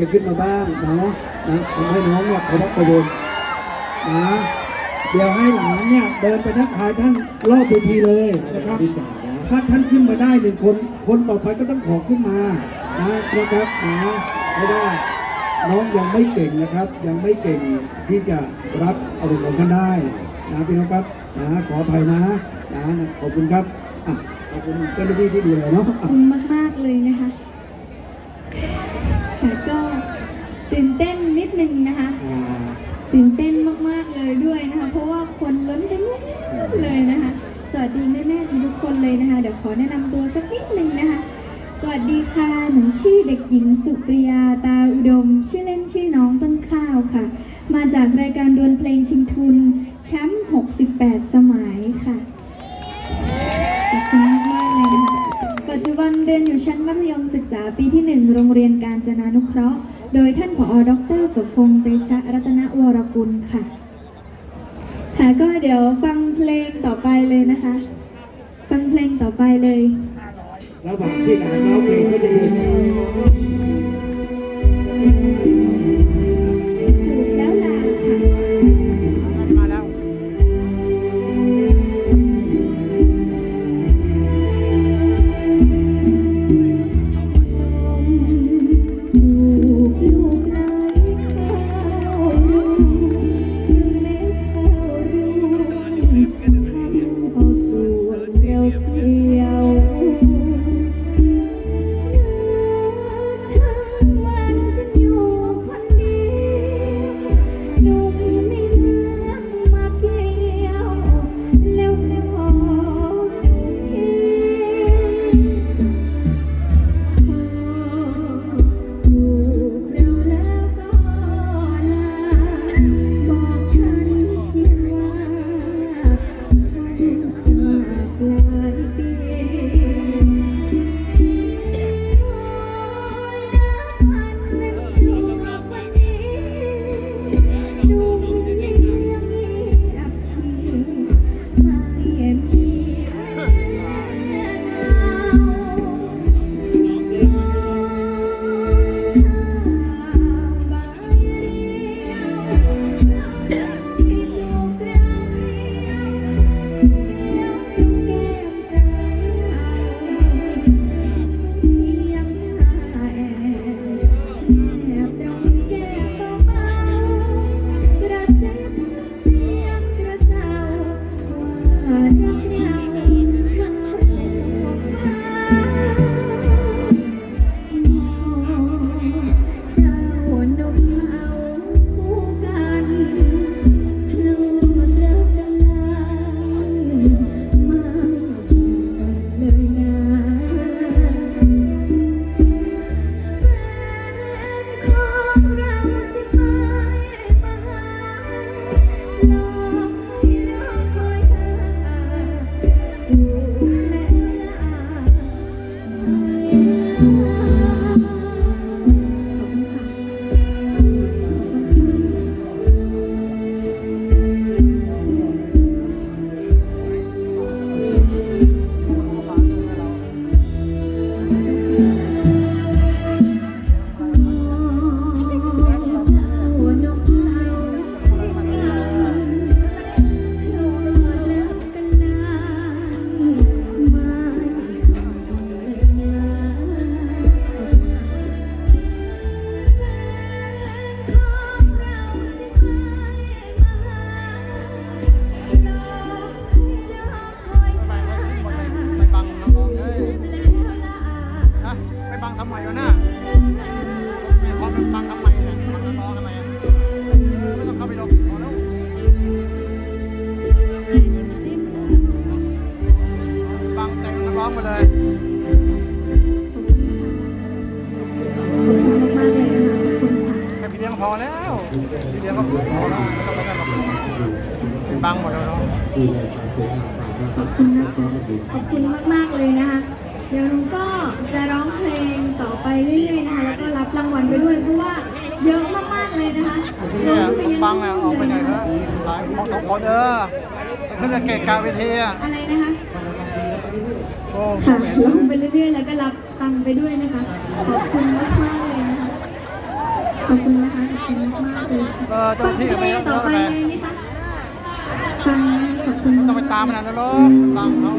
จะขึ้นมาบ้างเนาะนะทำให้น้องเนี่ยเคารพกระบวนนะเดี๋ยวให้หลานเนี่ยเดินไปทักทายท่านรอบเวทีเลยนะครับถ้าท่านขึ้นมาได้หนึ่งคน คนต่อไปก็ต้องขอขึ้นมานะนะครับนะเพราะว่าน้องยังไม่เก่งนะครับ ยังไม่เก่งที่จะรับอารมณ์ของท่านได้นะพี่น้องครับนะขออภัยนะนะขอบคุณครับอะขอบคุณเจ้าหน้าที่ที่ดูแลเนาะขอบคุณมาก ๆ เลยนะคะ เลยนะคะ สวัสดีแม่ๆทุกคนเลยนะคะ เดี๋ยวขอแนะนำตัวสักนิดนึงนะคะ สวัสดีค่ะ หนูชื่อเด็กหญิงสุปริยาตาอุดม ชื่อเล่นชื่อน้องต้นข้าวค่ะ มาจากรายการดวลเพลงชิงทุนแชมป์ 68 สมัยค่ะ ขอบคุณมากเลยนะคะปัจจุบันเรียนอยู่ชั้นมัธยมศึกษาปีที่ 1 โรงเรียนการจนานุเคราะห์ โดยท่านผอ ดร สมพงษ์เตชะรัตนวรกุลค่ะ ค่ะก็เดี๋ยวฟังเพลงต่อไปเลยนะคะ ฟังเพลงต่อไปเลยระหว่างที่หลานร้องเพลงก็จะดูน บังหมดแล้วเนาะขอบคุณนะคะขอบคุณมาก ๆ เลยนะคะ เดี๋ยวหนูก็จะร้องเพลงต่อไปเรื่อยๆนะคะแล้วก็รับรางวัลไปด้วยเพราะว่าเยอะมากๆเลยนะคะเนี่ยร้องไปยับังแล้วออกไปไหนเลแล้ยวหลายคนสองคนเออขึ้นไปเกะกะเวทีอะอะไรนะคะโอ้ค่ะร้องไปเรื่อยๆ แล้วก็รับตังค์ไปด้วยนะคะ ขอบคุณมากมากๆเลยนะคะ ขอบคุณนะคะขอบคุณมากมากๆเลยค่ะเออเจ้าหฟัน้างที่เพลไปงแล้วต่อไปไปเลยไหมคะฟังนะ ขอบคุณต้องไปตามมันนะลูกตามเขา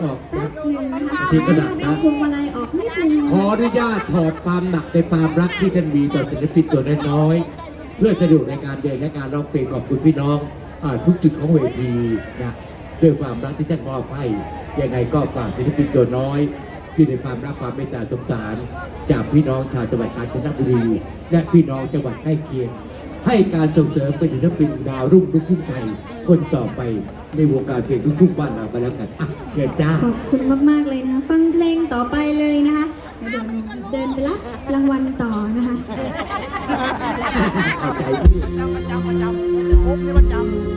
เอาถ่ายบางส่วนออกแป๊นะ บหนึ่งนะคะทีก็หนักนะเอาพวงมาลัยออกนิดนึงนะขออนุญาตถอดความหนักในความรักที่ท่านมีต่อศิลปินตัวน้อยๆเพื่อจะดูในการเดินและการร้องเพลงขอบคุณพี่น้องอ่าทุกจุดของเวทีนะด้วยความรักที่ท่านมอบให้ยังไงก็ฝากศิลปินตัวน้อยอยู่ในความรักความเมตตาสงสาร จากพี่น้องชาวจังหวัดกาญจนบุรีและพี่น้องจังหวัดใกล้เคียง ให้การส่งเสริมเป็นศิลปินดาวรุ่งลูกทุ่งไทย คนต่อไปในวงการเพลงลูกทุ่งบ้านเราก็แล้วกันอะเชิญจ้าขอบคุณมาก ๆ เลยนะคะฟังเพลงต่อไปเลยนะคะเดี๋ยวหนูเดินไปรับรางวัลต่อนะคะ เข้าใจพี่จำประจำประจำผมนี่ประจำ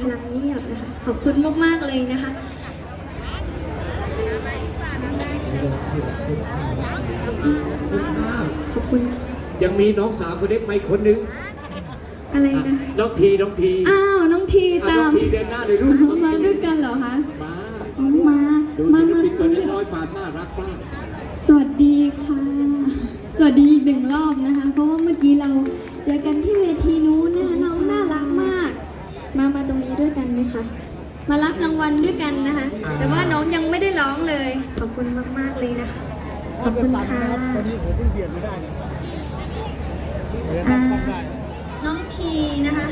พลังเงียบนะคะ ขอบคุณมาก ๆ เลยนะคะขอบคุณยังมีน้องสาวคนเล็กมาอีกคนนึงอะไรอะนะน้องทีน้องที อ้าวน้องทีอะตาน้องมทีเดินหน้าเลยลูกมาด้วยกันเหรอคะมาอ๋อมาดูมาศิลมาปินตตัรวงนี้น้อยๆความน่ารักมากสวัสดีค่ะ สวัสดีอีกหนึ่งรอบนะคะ เพราะว่าเมื่อกี้เราเจอกันที่เวทีนู้นนะคะน้องน่ารักมาก มามาตรงนี้ ด้วยกันไหมคะ มารับรางวัลด้วยกันนะคะ อ่า แต่ว่าน้องยังไม่ได้ร้องเลย ขอบคุณมาก ๆ เลยนะคะ ขอบคุณค่ะ ตอนนี้ผมเพิ่งเบียดไม่ได้เลยเดี๋ยวอ่า ทำได้ น้องทีนะคะ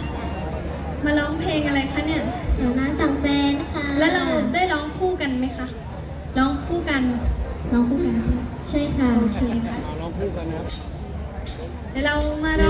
มาร้องเพลงอะไรคะเนี่ย สาวน้อยสั่งแฟนค่ะแล้วเราได้ร้องคู่กันไหมคะ ร้องคู่กัน ร้องคู่กันใช่ไหมใช่ค่ะ โอเคค่ะเอาลองพูดกันนะครับ เดี๋ยวเรามาร้อง